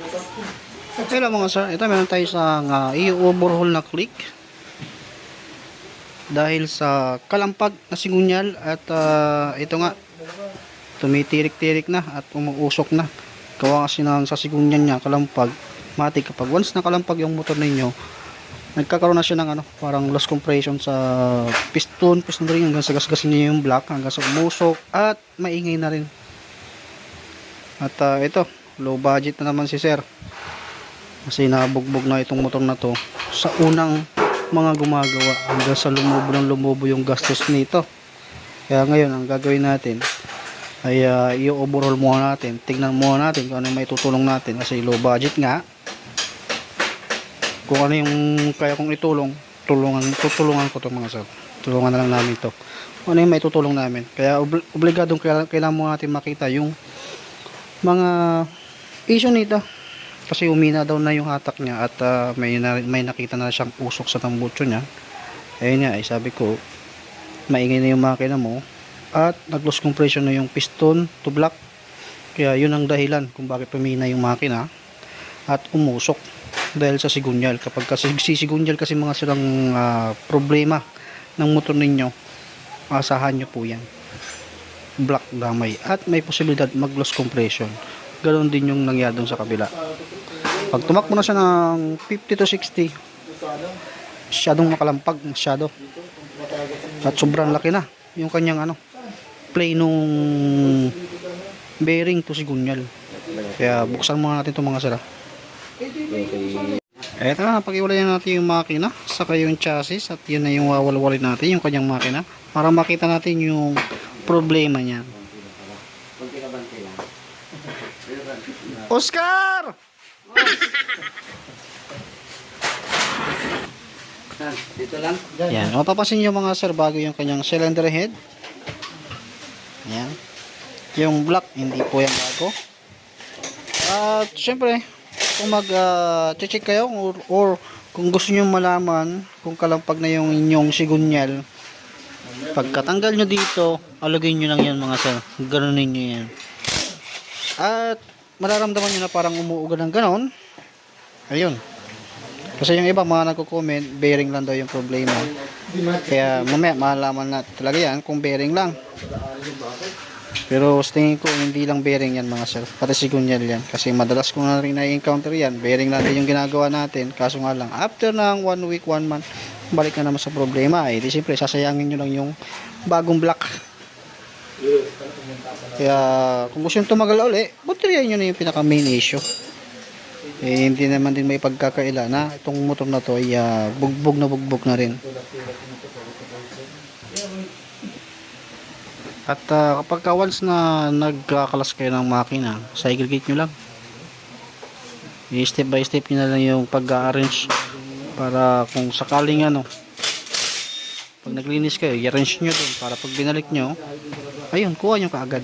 Hello mga sir, ito meron tayo sa uh, i-overhaul na click. Dahil sa kalampag na sigunyal at ah, ito nga tumitirik-tirik na at umuusok na. Gawa kasi ng sa sigunyal niya kalampag. Matik kapag once na kalampag yung motor ninyo nagkakaroon na siya ng ano parang loss compression sa piston piston ring hanggang sa gasgasin niya yung block hanggang sa umusok at maingay na rin. At ah, ito low budget na naman si sir. Kasi nabugbog na itong motor na to sa unang mga gumagawa hanggang sa lumubo ng lumubo yung gastos nito. Kaya ngayon ang gagawin natin ay uh, i-overhaul muna natin. Tignan muna natin kung ano yung may tutulong natin kasi low budget nga. Kung ano yung kaya kong itulong tulungan, tutulungan ko to mga sir. Tulungan na lang namin to. Kung ano yung may tutulong namin. Kaya obli- obligadong kailangan, kailangan mo natin makita yung mga issue nito. Kasi umina daw na yung hatak niya at ah, may, na, may nakita na siyang usok sa tambutso niya. Ayun nga ay sabi ko maingay na yung makina mo at nag-loss compression na yung piston to block. Kaya yun ang dahilan kung bakit pumina yung makina at umusok. Dahil sa sigunyal kapag kasi sisigunyal kasi mga silang ah, problema ng motor ninyo asahan nyo po yan. Black damay at may posibilidad mag loss compression ganoon din yung nangyari dun sa kabila. Pag tumakbo na siya ng 50 to 60 masyadong makalampag masyado. At sobrang laki na yung kanyang ano play nung bearing to sigunyal kaya buksan muna natin itong mga sira. Eto na pakiwalayan natin yung makina saka yung chassis at yun na yung wawalwalin natin yung kanyang makina para makita natin yung problema niya Oscar! Dito lang. Yan. Mapapansin nyo mga sir bago yung kanyang cylinder head. Yan. Yung black, hindi po yan bago. At syempre, kung mag-check kayo or, or kung gusto nyo malaman kung kalampag na yung inyong sigunyal, pagkatanggal nyo dito, alugin nyo lang yan mga sir. Ganunin nyo yan. At mararamdaman nyo na parang umuuga ng ganon. Ayun. Kasi yung iba mga nagko-comment, bearing lang daw yung problema. Kaya mamaya malaman natin talaga yan kung bearing lang. Pero tingin ko hindi lang bearing yan mga sir. Pati sigunyal yan. Kasi madalas ko na rin na-encounter yan. Bearing lang din yung ginagawa natin. Kaso nga lang, after ng one week, one month, balik na naman sa problema. Eh, di siyempre, sasayangin nyo lang yung bagong block. Kaya kung gusto nyo tumagal uli, baterya nyo na yung pinaka main issue. Eh, hindi naman din may pagkakaila na itong motor na to ay ah, bugbog na bugbog na rin. At ah, kapag ka once na nagkakalas kayo ng makina, segregate nyo lang. I-step by step nyo na lang yung pag-arrange para kung sakaling ano, pag naglinis kayo, i-arrange nyo dun para pag binalik nyo, ayun, kuha nyo kaagad.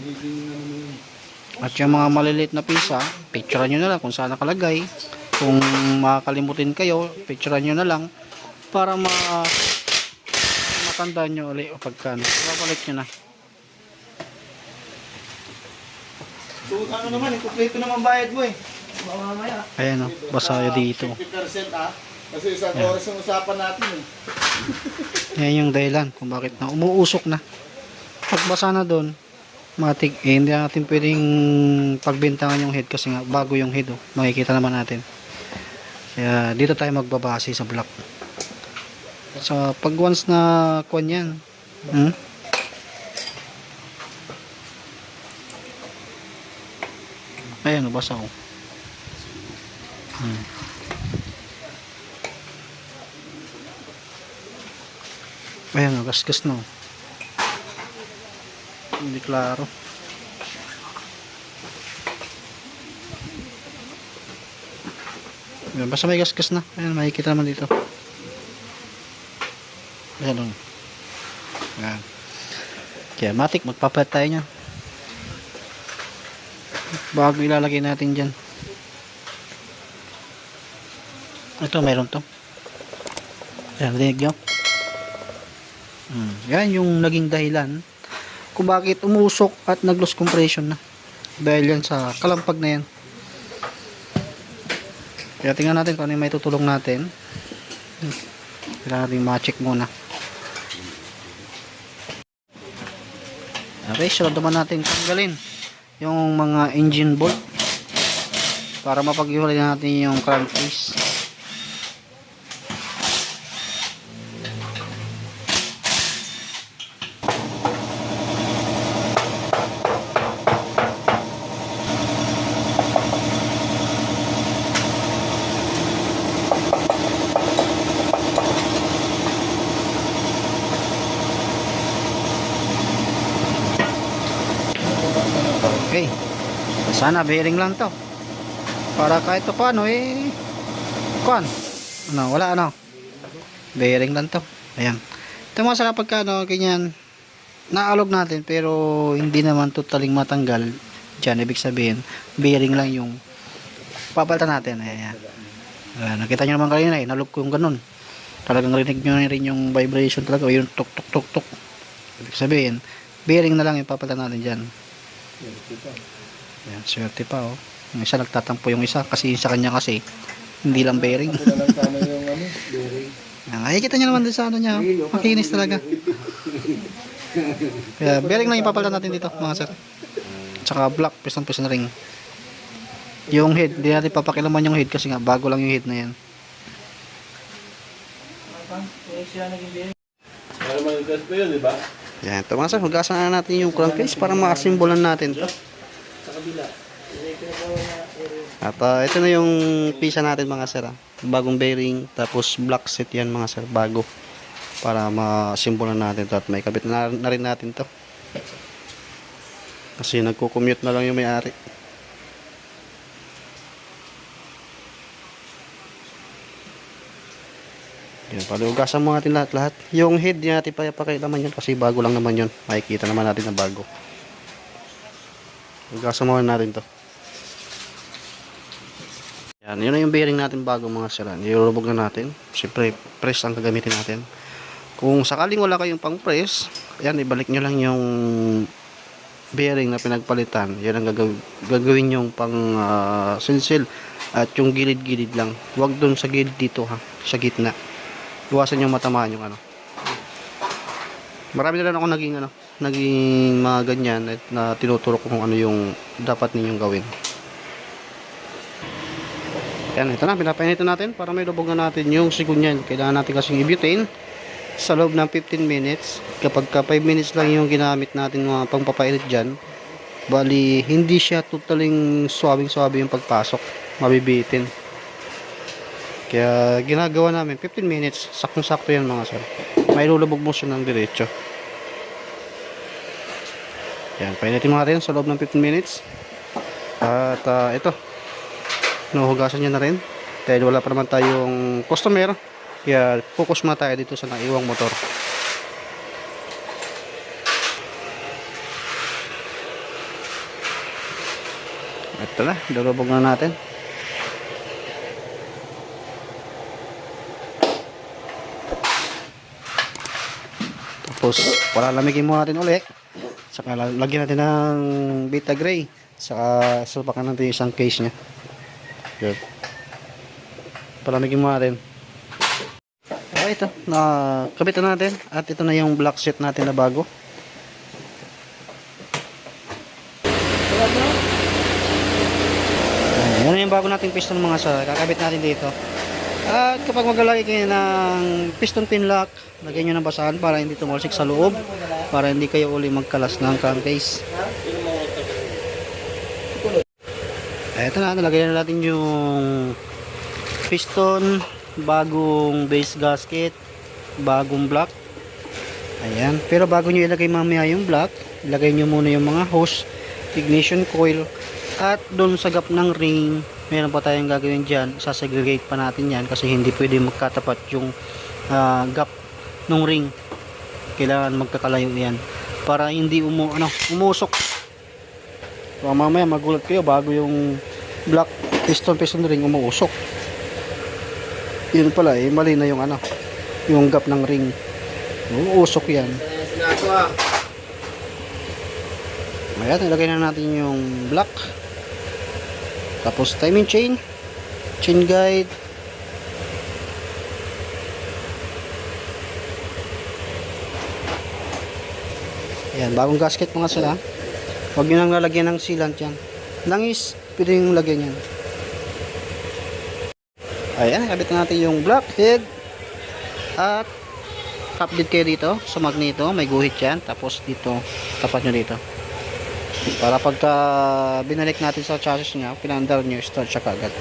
At yung mga maliliit na pisa, picturean nyo na lang kung saan nakalagay. Kung makakalimutin kayo, picturean nyo na lang para ma matandaan nyo ulit o pagka ano, babalik nyo na. So, ano naman, eh, kumpleto naman bayad mo eh. Baka mamaya. Ayan o, basa yun dito. 50% ah. Kasi isang oras yung usapan natin eh. Yan yung dahilan kung bakit na umuusok na. Pag basa na doon, matik, eh, hindi natin pwedeng pagbintangan yung head kasi nga bago yung head oh. Makikita naman natin. Kaya dito tayo magbabase sa block. So pag once na kuan yan, hmm? Ayan, nabasa ko. Hmm. Ayan, nagasgas na. oh. Hindi klaro. Ayan, basta may gasgas na. Ayan, makikita naman dito. Ayan, oh. Ayan. Kaya, matik, magpapalit tayo niyan. Bago ilalagay natin dyan. Ito, mayroon to. Ayan, rinig nyo. Hmm. Yan yung naging dahilan kung bakit umusok at nag-loss compression na. Dahil yan sa kalampag na yan. Kaya tingnan natin kung ano yung may tutulong natin. Kailangan natin ma-check muna. Okay, naman natin tanggalin yung mga engine bolt para mapag-iwalay natin yung crankcase. Okay. Sana bearing lang to. Para kahit pa paano eh kuan. Ano, wala ano. Bearing lang to. Ayan. Ito mga sarap pagka ano, ganyan. Naalog natin pero hindi naman totaling matanggal. Diyan, ibig sabihin, bearing lang yung papalitan natin. Ayan. Ayan. Nakita nyo naman kanina eh, nalog ko yung ganun. Talagang rinig nyo rin yung vibration talaga, o yung tuk tuk tuk tuk. Ibig sabihin, bearing na lang yung natin dyan. Ayan, swerte pa oh. Yung isa nagtatampo yung isa kasi yung sa kanya kasi hindi lang bearing. Ayan, nakikita nyo naman din sa ano niya. oh. Makinis talaga. Kaya bearing lang yung papalitan natin dito mga sir. Tsaka black piston piston ring. Yung head, hindi natin papakilaman yung head kasi nga bago lang yung head na yan. Yan, ito mga sir, hugasan na natin yung crankcase para makasimbolan natin to. At ah, ito na yung pisa natin mga sir. ah. Bagong bearing, tapos black set yan mga sir, bago. Para masimbolan natin to at may kabit na, na rin natin to. Kasi nagko-commute na lang yung may-ari. Yan, palugasan mo natin lahat-lahat. Yung head di natin pa naman yun kasi bago lang naman yun. Makikita naman natin na bago. Muna natin to. Yan, yun na yung bearing natin bago mga sira. Nilulubog na natin. Siyempre, press ang gagamitin natin. Kung sakaling wala kayong pang press, yan, ibalik nyo lang yung bearing na pinagpalitan. Yan ang gagaw- gagawin yung pang uh, silsil at yung gilid-gilid lang. Huwag dun sa gilid dito ha, sa gitna. Iwasan yung matamaan yung ano. Marami na rin ako naging ano, naging mga ganyan at na tinuturo ko kung ano yung dapat ninyong gawin. Yan, ito na, pinapainitan natin para may lubog na natin yung sigunyan. Kailangan natin kasing i-butane sa loob ng 15 minutes. Kapag ka 5 minutes lang yung ginamit natin mga pangpapainit dyan, bali hindi siya totaling swabing-swabe yung pagpasok. Mabibitin. Kaya ginagawa namin 15 minutes, saktong-sakto yan mga sir. May lulubog mo siya ng diretso. Yan, painitin mo natin sa loob ng 15 minutes. At ah, ito, nahugasan niya na rin. Dahil wala pa naman tayong customer. Kaya focus muna tayo dito sa naiwang motor. Ito na, lulubog na natin. Tapos, palalamigin mo natin ulit. Saka la- lagyan natin ng beta gray. Saka sulpakan natin yung isang case niya. Good. Palamigin mo natin. Okay, ito. Na natin. At ito na yung black set natin na bago. Ayan, yan yung bago nating piston mga sa kakabit natin dito. At kapag maglalagay kayo ng piston pin lock, lagyan nyo ng basahan para hindi tumalsik sa loob. Para hindi kayo uli magkalas ng crankcase. Eto na, nalagyan na natin yung piston, bagong base gasket, bagong block. Ayan. Pero bago nyo ilagay mamaya yung block, ilagay nyo muna yung mga hose, ignition coil, at doon sa gap ng ring, meron pa tayong gagawin dyan. Sasegregate pa natin yan kasi hindi pwede magkatapat yung ah, gap ng ring. Kailangan magkakalayo yan para hindi umu ano, umusok. So, mamaya magulat kayo bago yung black piston piston ring umuusok. Yun pala eh, mali na yung ano, yung gap ng ring. Umuusok yan. Ayan, ilagay na natin yung black. Tapos timing chain. chain guide Ayan, bagong gasket mga sila. Huwag nyo nang lalagyan ng sealant yan. Langis, pwede yung lagyan yan. Ayan, kabit na natin yung blockhead. At kapit kayo dito sa magneto. May guhit yan. Tapos dito, tapat nyo dito. Para pagka binalik natin sa chassis niya, pinandar nyo, start siya kagad.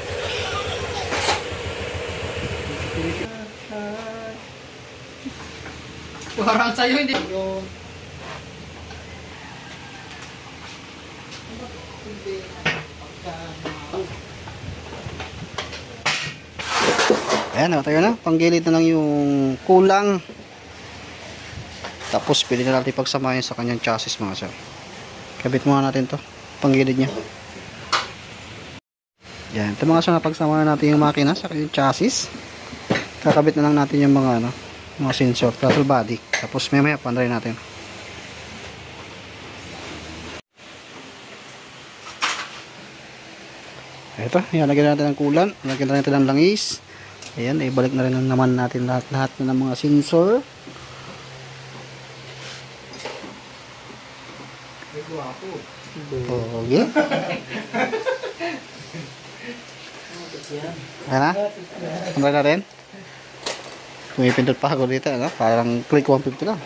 Parang sa'yo hindi. Ayan, tayo na. Panggilid na lang yung kulang. Tapos, pili na natin pagsamahin sa kanyang chassis mga sir. Kabit muna natin to. Panggilid niya. Yan. Ito mga sir, napagsamahin natin yung makina sa kanyang chassis. Kakabit na lang natin yung mga ano, mga sensor, throttle body. Tapos, maya maya, panday natin. Ito, yan, lagyan natin ng kulan. Lagyan natin ng langis. Ayan, ibalik na rin naman natin lahat-lahat na ng mga sensor. Okay. Ayan na. Kamay na rin. Pumipindot pa ako dito, ano? Parang click 150 lang.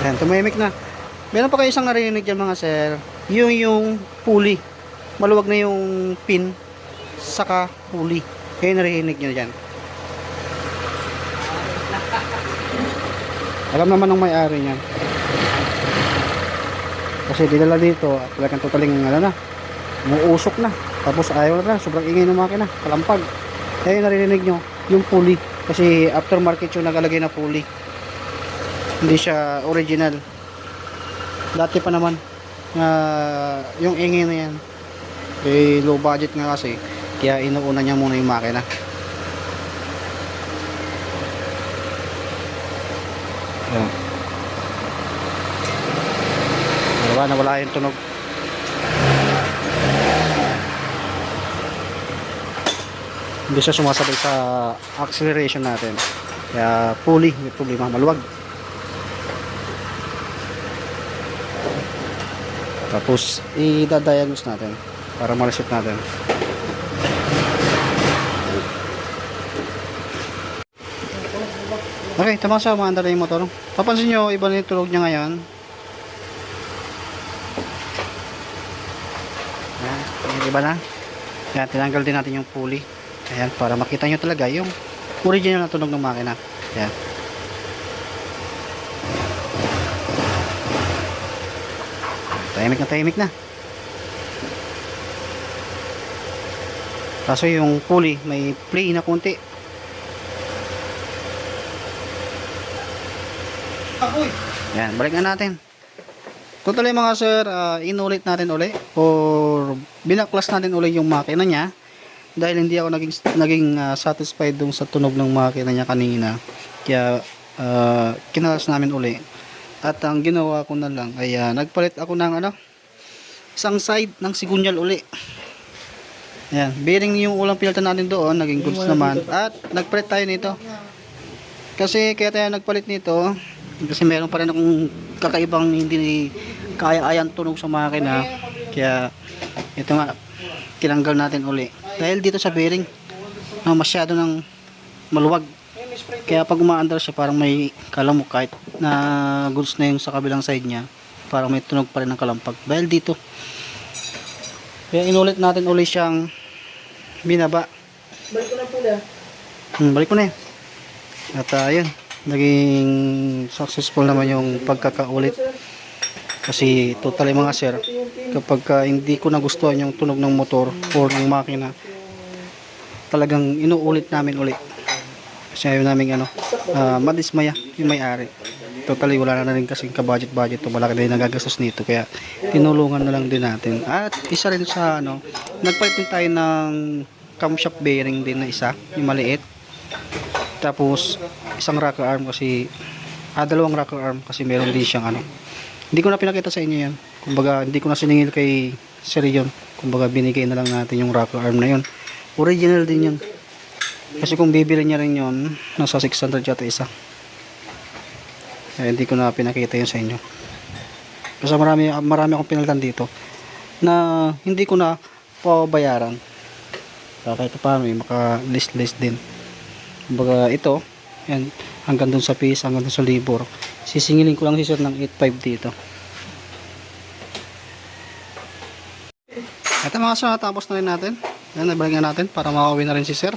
Ayan, tumimik na. Meron pa kayo isang narinig dyan mga sir. Yung yung pulley. Maluwag na yung pin. Saka pulley. Kaya narinig nyo dyan. Alam naman ng may-ari niyan. Kasi dinala dito, talagang totaling ano na, umuusok na. Tapos ayaw na, sobrang ingay ng makina, kalampag. Kaya yung narinig nyo, yung pulley. Kasi aftermarket yung nagalagay na pulley. Hindi siya original. Dati pa naman, na yung ingay na yan, eh, low budget nga kasi, kaya inuuna niya muna yung makina. Diba, nawala yung tunog. Hindi siya sumasabay sa acceleration natin. Kaya pulley, may problema, maluwag. Tapos, i-diagnose natin para ma-reset natin. Okay, tama sa maandar na yung motor. Papansin nyo, iba na yung tulog niya ngayon. Ayan, iba na. Ayan, tinanggal din natin yung pulley. Ayan, para makita nyo talaga yung original na tunog ng makina. Ayan. Tahimik na tahimik na. Kaso yung pulley may play na konti. Akoy! Yan, balik na natin. Totally mga sir, ah, inulit natin uli or binaklas natin uli yung makina niya dahil hindi ako naging naging ah, satisfied dun sa tunog ng makina niya kanina. Kaya ah, kinalas namin uli. At ang ginawa ko na lang ay ah, nagpalit ako ng ano isang side ng sigunyal uli. Yan, bearing yung ulang pilatan natin doon, naging goods naman. At nagpalit tayo nito. Kasi kaya tayo nagpalit nito kasi meron pa rin akong kakaibang hindi kaya-ayang tunog sa makina. Kaya ito nga tinanggal natin uli. Dahil dito sa bearing no, masyado ng maluwag. Kaya pag umaandar siya parang may kalamok kahit na goods na yung sa kabilang side niya. Parang may tunog pa rin ng kalampag. Dahil dito. Kaya inulit natin uli siyang binaba. Balik ko na pula. Hmm, balik ko na yun. At ah, yun, naging successful naman yung pagkakaulit. Kasi totally mga sir, kapag ah, hindi ko nagustuhan yung tunog ng motor or ng makina, talagang inuulit namin ulit. Kasi ayaw namin ano, ah, madismaya yung may-ari. Totally wala na rin kasing ka-budget-budget to malaki na yung nagagastos nito kaya tinulungan na lang din natin. At isa rin sa ano, nagpalit din tayo ng camshaft bearing din na isa, yung maliit. Tapos isang rocker arm kasi ah, dalawang rocker arm kasi meron din siyang ano Hindi ko na pinakita sa inyo yan. Kumbaga, hindi ko na siningil kay Sir yun. Kumbaga, binigay na lang natin yung rocker arm na yun. Original din yun. Kasi kung bibili niya rin yun, nasa 600 yata isa. Kaya hindi ko na pinakita yun sa inyo. Kasi marami, marami akong pinaltan dito na hindi ko na pabayaran. Kaya kahit paano, eh, maka list list din. Kumbaga, ito, yan, hanggang dun sa piece, hanggang dun sa libor. Sisingilin ko lang si sir ng 8.5 dito. Ito mga sir, natapos na rin natin. Yan, nabalik na natin para makauwi na rin si sir.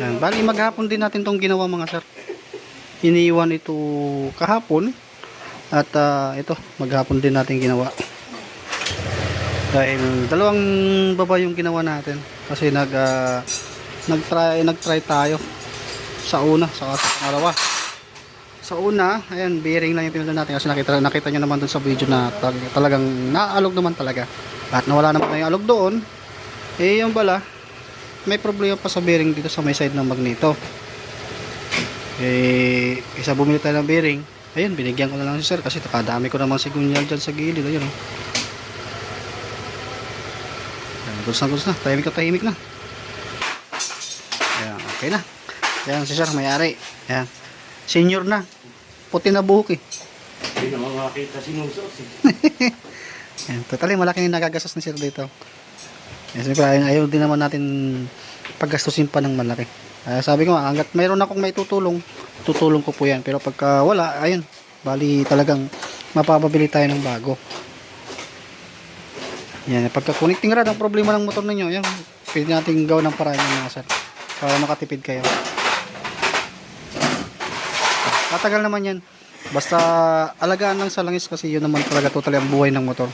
Yan, bali maghapon din natin tong ginawa mga sir. Iniiwan ito kahapon. At ah, ito, maghapon din natin ginawa. Dahil dalawang baba yung ginawa natin. Kasi nag, ah, nag-try, nag-try tayo sa una, sa pangalawa. Sa una, ayan, bearing lang yung pinunta natin kasi nakita, nakita nyo naman dun sa video na tal- talagang naalog naman talaga. At nawala naman na yung alog doon, eh yung bala, may problema pa sa bearing dito sa may side ng magneto. Eh, isa bumili tayo ng bearing, ayun, binigyan ko na lang si sir kasi nakadami ko namang sigunyal dyan sa gilid, ayun oh. Gusto na gusto na, tahimik na tahimik na. Okay na. Ayan, si sir, may-ari. Ayan. Senior na. Puti na buhok eh. Hindi naman makakita sinusot eh. Ayan, totally malaki yung nagagastos ni sir dito. Ayan, siyempre, ayaw, ayaw din naman natin paggastusin pa ng malaki. Kaya sabi ko, nga, hanggat mayroon akong may tutulong, tutulong ko po yan. Pero pagka wala, ayun, bali talagang mapapabili tayo ng bago. Yan, pagka connecting rod, ang problema ng motor ninyo, yan, pwede natin gawin ng paraan yan mga sir. Para makatipid kayo. Matagal naman yan. Basta alagaan lang sa langis kasi yun naman talaga totally ang buhay ng motor.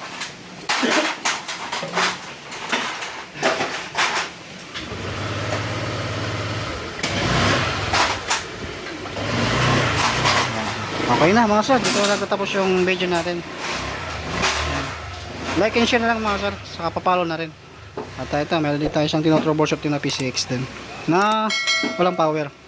Okay na mga sir, dito na tatapos yung video natin. Like and share na lang mga sir, saka papalo na rin. At ito, meron din tayo isang tinotroubleshoot din na PCX din na walang power.